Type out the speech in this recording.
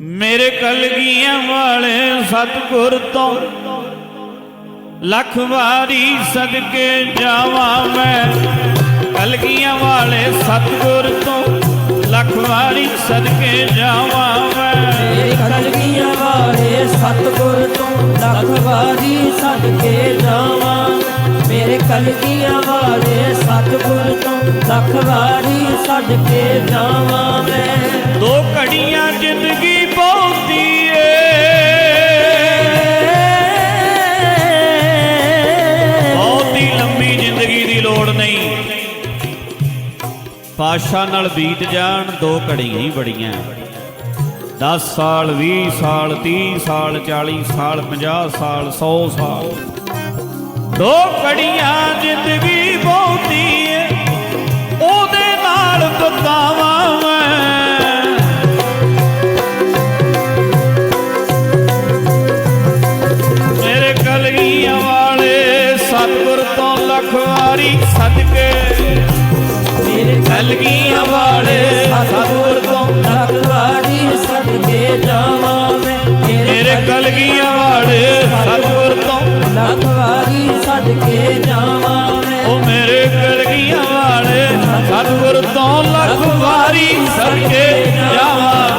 ਮੇਰੇ ਕਲਗੀਆਂ ਵਾਲੇ ਸਤਿਗੁਰ ਤੋਂ ਲੱਖ ਵਾਰੀ ਸਦਕੇ ਜਾਵਾਂ ਮੈਂ। ਕਲਗੀਆਂ ਵਾਲੇ ਸਤਿਗੁਰ ਤੋਂ ਲੱਖ ਵਾਰੀ ਸਦਕੇ ਜਾਵਾਂ ਮੈਂ। ਕਲਗੀਆਂ ਵਾਲੇ ਸਤਿਗੁਰ ਤੋਂ ਲੱਖ ਵਾਰੀ ਸਦਕੇ ਜਾਵਾਂ। ਮੇਰੇ ਕਲਗੀਆਂ ਵਾਲੇ ਸਤਿਗੁਰ ਤੋਂ ਲੱਖ ਵਾਰੀ ਸਦਕੇ ਜਾਵਾਂ ਮੈਂ। ਦੋ ਘੜੀਆਂ ਜ਼ਿੰਦਗੀ ਪਾਸ਼ਾ ਨਾਲ ਬੀਤ ਜਾਣ, ਦੋ ਘੜੀਆਂ ਹੀ ਬੜੀਆਂ। 10 ਸਾਲ 20 ਸਾਲ 30 ਸਾਲ 40 ਸਾਲ 50 ਸਾਲ 100 ਸਾਲ। ਦੋ ਘੜੀਆਂ ਜ਼ਿੰਦਗੀ ਬਹੁਤੀ ਏ, ਉਹਦੇ ਨਾਲ ਬਤਾਵਾਂ ਮੈਂ। ਮੇਰੇ ਕਲਗੀਆਂ ਵਾਲੇ ਸਤਿਗੁਰ ਤੋਂ ਲੱਖ ਵਾਰੀ ਸਦਕੇ। ਕਲਗੀਆਂ ਵਾਲੇ। ਸਤਿਗੁਰ ਤੋਂ ਲੱਖ ਵਾਰੀ ਸਦਕੇ ਜਾਵਾਂ ਮੈਂ ਮੇਰੇ ਕਲਗੀਆਂ ਵਾਲੇ। ਸਤਿਗੁਰ ਤੋਂ ਲੱਖ ਵਾਰੀ ਸਦਕੇ ਜਾਵਾਂ ਮੈਂ ਉਹ ਮੇਰੇ ਕਲਗੀਆਂ ਵਾਲੇ। ਸਤਿਗੁਰ ਤੋਂ ਲੱਖ ਵਾਰੀ ਸਦਕੇ ਜਾ